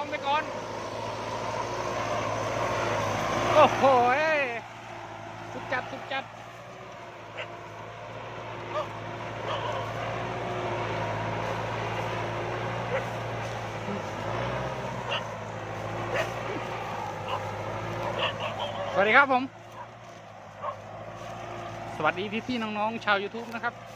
องไปก่อน โอ้โหสุดจัดสุดจัดสวัสดีครับผม สวัสดีพี่ๆน้องๆชาว YouTube นะครับ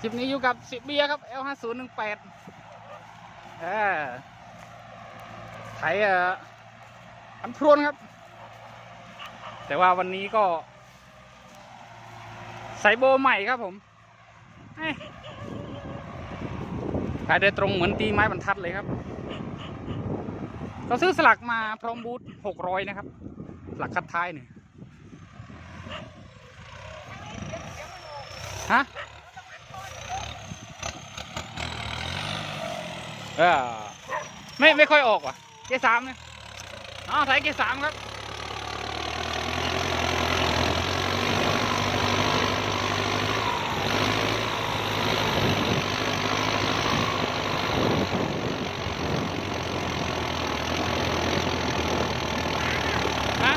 คลิปนี้อยู่กับสิบเบียครับ L 5 0 1 8 เออไถเอ่ออันพรวนครับ แต่ว่าวันนี้ก็ ใส่โบใหม่ครับผมขายได้ตรงเหมือนตีไม้บรรทัดเลยครับ เราซื้อสลักมาพร้อมบูทหกร้อยนะครับสลักคัดท้ายเนี่ยฮะ เออไม่ไม่ค่อยออกว่ะเกสามเนี่ยอ๋อใส่เกสามครับ ฮะ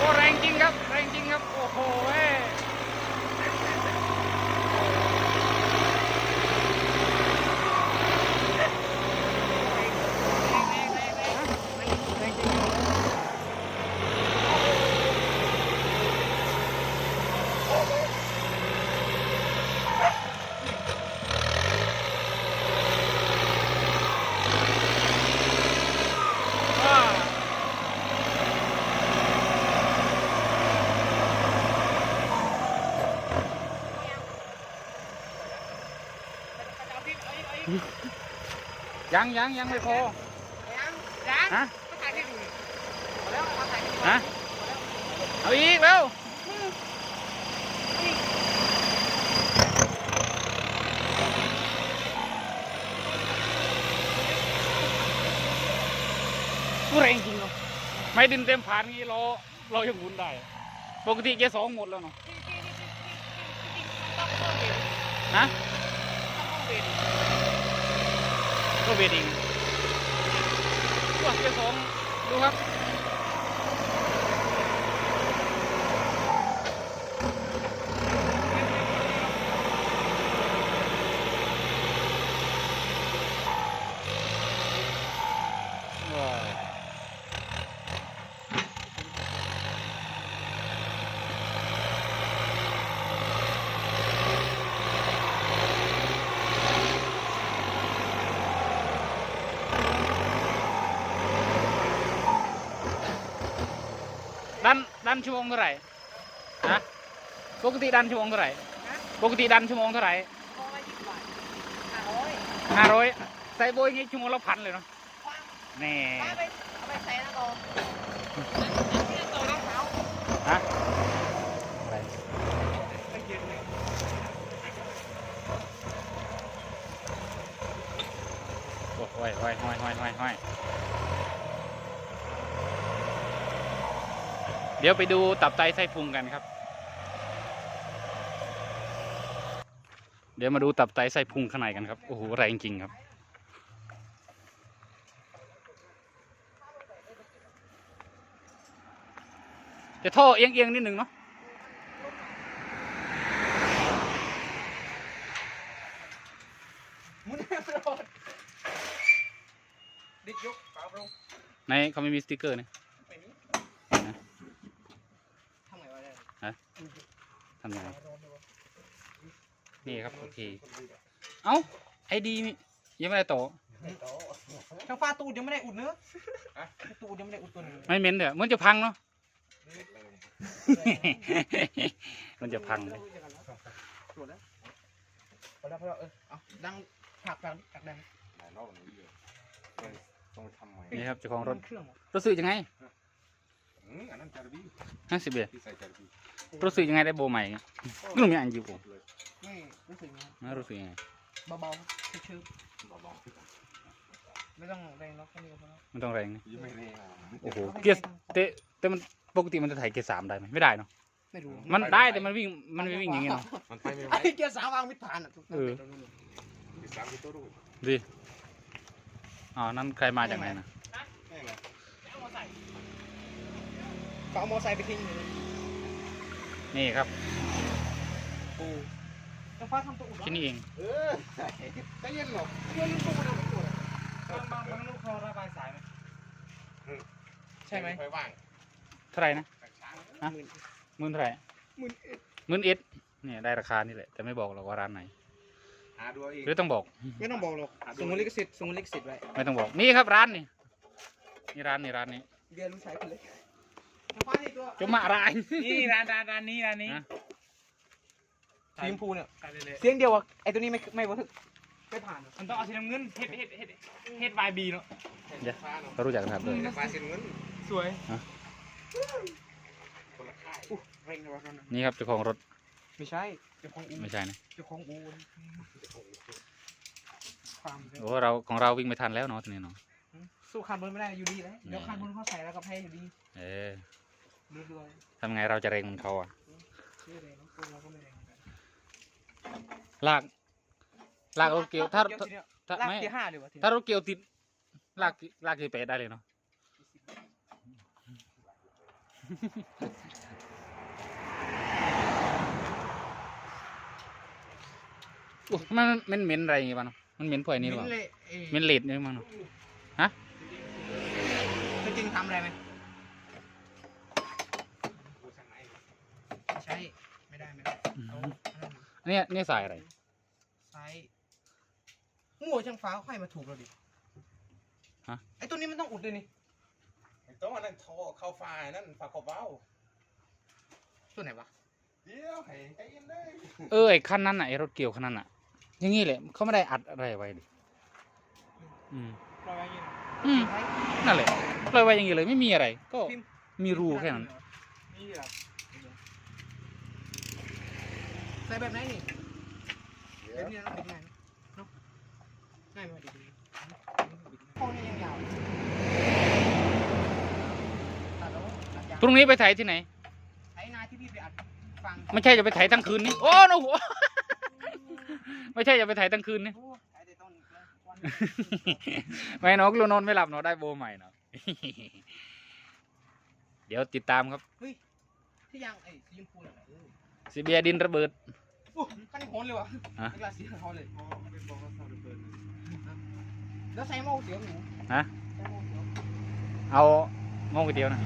โอ้แรงจริงครับ แรงจริงครับ โอ้โหเว้ยแรงจริงว้าว ยังยังยังไม่พอยังยังฮะมาถ่ายที่อื่นพอแล้วมาถ่ายที่อื่นฮะเอาอีกเร็วกูแรงจริงเนาะไม่ดินเต็มผ่านงี้เราเรายังหมุนได้ ปกติเกียร์สองหมดแล้วเนาะที่ที่ที่ที่ที่ต้องเพิ่มเบรกฮะ ต้องเพิ่มเบร ก็เวดิงตัวเกียร์สองดูครับ ว้าว ดันดันชั่วโมงเท่าไหร่ฮะปกติดันชั่วโมงเท่าไหร่นะปกติดันชั่วโมงเท่าไหร่มองละยี่สิบบาทห้าร้อยห้าร้อยใส่โบยงี้ชั่วโมงละพันเลยเนาะคว้างแน่เอาไปเอาไปใส่นะกองนี่ตัวน้องสาว ฮะอะไร ไปยืนเลย โอ้ยโอ้ยโอ้ยโอ้ยโอ้ยโอ้ยโอ้ย เดี๋ยวไปดูตับไตไส้พุงกันครับ เดี๋ยวมาดูตับไตไส้พุงข้างในกันครับ โอ้โหแรงจริงครับ จะท่อเอียงเอียงๆนิดหนึ่งเนาะมุนไม่รอดดิกยกฝาลงในเขาไม่มีสติกเกอร์เนี่ย ไปนี้ ฮะ ทำไงวะเนี่ย ทำยังไงนี่ครับโอเคเอ้าไอดีนี่ยังไม่ได้ต่อทางฟ้าตูดยังไม่ได้อุดเนื้อตูดยังไม่ได้อุดตัวนึงไม่เม้นเดี๋ยวมันจะพังเนาะมันจะพังเลยตรวจแล้วพอแล้วพอแล้วเออเอาดังผักดังผักดังหลายรอบหนูอยู่เออต้องไปทำใหม่นี่ครับเจ้าของรถเครื่องเหรอรู้สึกยังไงอืมอันนั้นจาระบีห้าสิบเบียที่ใส่จา ระบีรู้สึกยังไงได้โบใหม่ก็ไม่อ่านอยู่ผมเลยไม่รู้สึกไงไม่รู้สึกยังไงเบาๆชื้อเบาๆไม่ต้องแรงล็อกแค่นี้ก็พอแล้วมันต้องแรงนะๆยังไม่แรงอะโอ้โหเกียร์แต่แต่มันปกติมันจะถ่ายเกียร์สามได้ไหมไม่ได้เนาะไม่รู้มันได้แต่มันวิ่งมันไม่วิ่งอย่างงี้เนาะมันไปไม่ไหวไอ้เกียร์สามวางมิดผ่านอะเออที่สามที่โต๊ะรูดดิอ๋อนั่นใครมาจากไหนนะแม่งไงเขาเอามอไซค์ไปทิ้งอยู่เลย นี่ครับโอ้แล้วฟ้าทำตัวอุดที่นี่เองเออใจเย็นหรอกเพื่อนลูกตัวมันเอาไปตรวจบางบางบางลูกเขาระบายสายไหมใช่ไหมค่อยว่างเท่าไหร่นะช้างฮะหมื่นเท่าไหร่หมื่นเอ็ดหมื่นเอ็ดเนี่ยได้ราคานี่แหละแต่ไม่บอกหรอกว่าร้านไหนหาดูเอาเองหรือต้องบอก ไม่ต้องบอกหรอกสงวนลิขสิทธิ์สงวนลิขสิทธิ์ไว้ไม่ต้องบอกนี่ครับร้านนี่นี่ร้านนี่ร้านนี้เบียร์รู้ใช้คนเลย ฟ้านี่ตัวจะมาร้านนี่ร้านร้านร้านนี้ร้านนี้ฮะ สีชมพูเนี่ยใส่เลยเสียงเดียวอะไอตัวนี้ไม่ไม่บันทึกไม่ผ่านอะมันต้องเอาสีน้ำเงินเฮ็ดเฮ็ดเฮ็ดเฮ็ดวายบีเนาะเดี๋ยวฟ้าเนาะเขารู้จักกันครับเลยฟ้าเส้นเงินสวยคนละค่ายอู้เร่งนะวะนั่นน่ะนี่ครับเจ้าของรถไม่ใช่ เจ้าของอูไม่ใช่นะเจ้าของอูความเลย โอ้เราของเราวิ่งไม่ทันแล้วเนาะทีนี้เนาะ สู้คันบนไม่ได้อยู่ดีเลยเดี๋ยวคันบนเขาใส่แล้วก็แพ้อยู่ดี เออเรื่อย ทำไงเราจะเร่งเหมันเขาอะๆชื่ออะไรนะตัวเราก็ไม่แรงเหมือนกันลากลากรถเกี่ยวถ้าเกียถ้าทีเนี้ยถ้าลากไม่เกียร์ห้าเลยวะทีเนี้ยถ้ารถเกี่ยวติดลากลากกี่เปดได้เลยเนาะอุ๊ยมันมันเหม็นอะไรอย่างงี้บ้างเนาะมันเหม็นพวกไอ้นี่หรือเปล่ามิ้นเลยเอ้ยเหม็นเลดนี่มั้งเนาะเคยจริงทำอะไรไหม ดูช่างไหน ใช่ไม่ได้ไม่ได้เอาอันนั้น เนี่ยเนี่ยสายอะไร ไซส์หัวช่างฟ้าค่อยมาถูกเราดิฮะ ไอตัวนี้มันต้องอุดด้วยนี่ไม่ต้องอันนั้นท่อเข้าฟ้านั่นฝาเข้าเบ้าตัวไหนวะ เดี๋ยวให้ใจเย็นเลยเออไอ้คันนั้นน่ะไอ้รถเกี่ยวคันนั้นน่ะ อย่างงี้แหละเขาไม่ได้อัดอะไรไว้ดิอืมปล่อยไว้อยังนี้อืมนั่นแหละปล่อยไว้อย่างงี้เลยไม่มีอะไร ก็พิมพ์มีรูแค่นั้น นี่แบบ ใส่แบบไหนนี่เดี๋แบยวบนี้นะบิดง่ายนะเนาะง่ายไหมดิโค้งนี่ยังยาวตัดแล้วตัดยาวพรุ่งนี้ไปถ่ายที่ไหน ไถนาที่พี่ไปอัดฟังไม่ใช่จะไปถ่ายทั้งคืนนี่ โอ้โนหัว ไม่ใช่จะไปถ่ายทั้งคืนนี่ โอ้ไถแต่ต้นเลยวันไม่นกลูนอนไม่หลับเนาะได้โบใหม่เนาะ เดี๋ยวติดตามครับเฮ้ยที่ยังไอ้สีชมพูน่ะเออ ซีเบียดินระเบิดโอ้คันนี้โหนเลยวะฮะไม่กล้าเสียเขาเลยอ๋อเป็นบอกว่าเขาระเบิดแล้วใส่หม้อเสียงหนูฮะ ใส่หม้อเสียงเอางงก๋วยเตี๋ยวนะ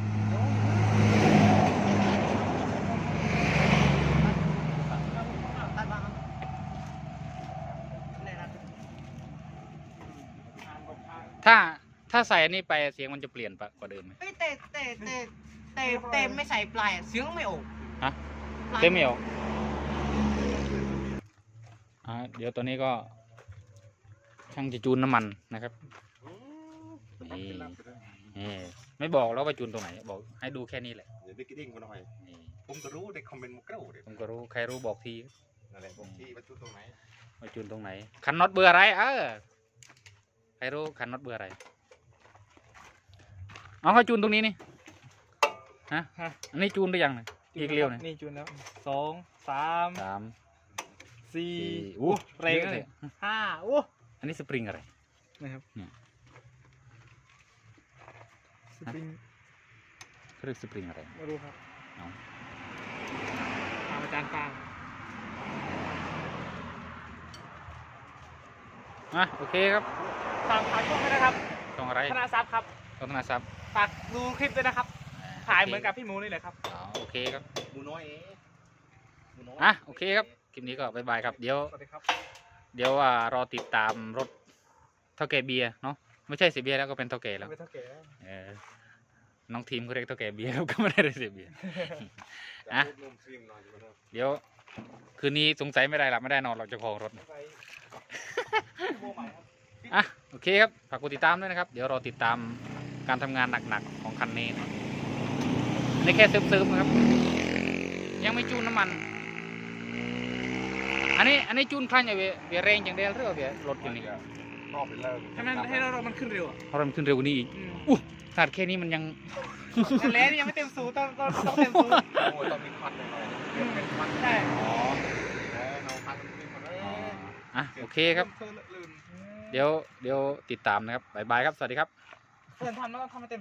ตัดบ้างแน่นอนถ้าถ้าใส่อันนี้ไปเสียงมันจะเปลี่ยนปะกว่าเดิมไหมเฮ้ยแต่แต่แต่แต่แต่ไม่ใส่ปลายอะเสียงไม่ออกฮะปลาย เต็มไม่ออกอ่าเดี๋ยวตัวนี้ก็ ช่างจะจูนน้ำมันนะครับอืมเป็นรับเป็นรับไปเลยนี่ไม่บอกแล้วว่าจูนตรงไหน บอกให้ดูแค่นี้แหละเดี๋ยวได้กินเองมาหน่อยนี่ผมก็รู้ได้คอมเมนต์มาเกล้าเดี๋ยวผมก็รู้ใครรู้บอกทีนั่นแหละผมที่วัตถุตรงไหนว่าจูนตรงไหนคันน็อตเบอร์อะไรเออใครรู้คันน็อตเบอร์อะไรเอาเขาจูนตรงนี้นี่ฮะฮะอันนี้จูนหรือยังเนี่ย อีกเลี้ยวเนี่ยนี่จูนแล้วสองสามสามสี่สี่อู้เรงเยอะเลเลยยห้าโอ้อันนี้สปริงอะไร นะครับเนี่ย สปริงเขาเรียกสปริงอะไรไม่รู้ครับเอาถามอาจารย์ฟางอะโอเคครับฝากฝากช่องด้วยนะครับช่องอะไรธนาทรัพย์ครับช่องธนาซับฝากดูคลิปด้วยนะครับ ถ่ายเหมือนกับพี่หมูนี่แหละครับอ๋อโอเคครับ หมูน้อยเอ๋หมูน้อยอะโอเคครับ คลิปนี้ก็บายบายครับ เดี๋ยว สวัสดีครับเดี๋ยวอ่ารอติดตามรถเท่าแก่เบียร์เนาะ ไม่ใช่สีเบียร์แล้วก็เป็นเท่าแก่แล้ว ไม่เท่าแก่เออ น้องทีมเขาเรียกเท่าแก่เบียร์ครับก็ไม่ได้เรียกเสียเบียร์ อะ นุ่มซิมหน่อยอยู่นะครับเดี๋ยว คืนนี้สงสัยไม่ได้หลับไม่ได้นอนเราจะของรถอะโอเคครับฝากกดติดตามด้วยนะครับ เดี๋ยวรอติดตามการทำงานหนักๆของคันนี้นี่ แค่เซิร์ฟๆนะครับ ยังไม่จูนน้ำมัน อันนี้อันนี้จูนคลันอย่างเวียเวียแรงอย่างเดียวหรือว่าเวียรถอยู่นี่รอบไปแล้วให้มันให้เรามันขึ้นเร็วอะเพราะมันขึ้นเร็วกว่านี้อีกอืมอู้ขนาดแค่นี้มันยังนั่นแหละนี่ยังไม่เต็มสูตรต้องต้องต้องเต็มสูตรโอ้ยต้องมีควันหน่อยๆเป็นเป็นควันใช่อ๋อเออเอาควันมันขึ้นมาเอออะโอเคครับเธอลืมเดี๋ยวเดี๋ยวติดตามนะครับบ๊ายบายครับ สวัสดีครับเพื่อนทำแล้วก็ทำให้เต็ม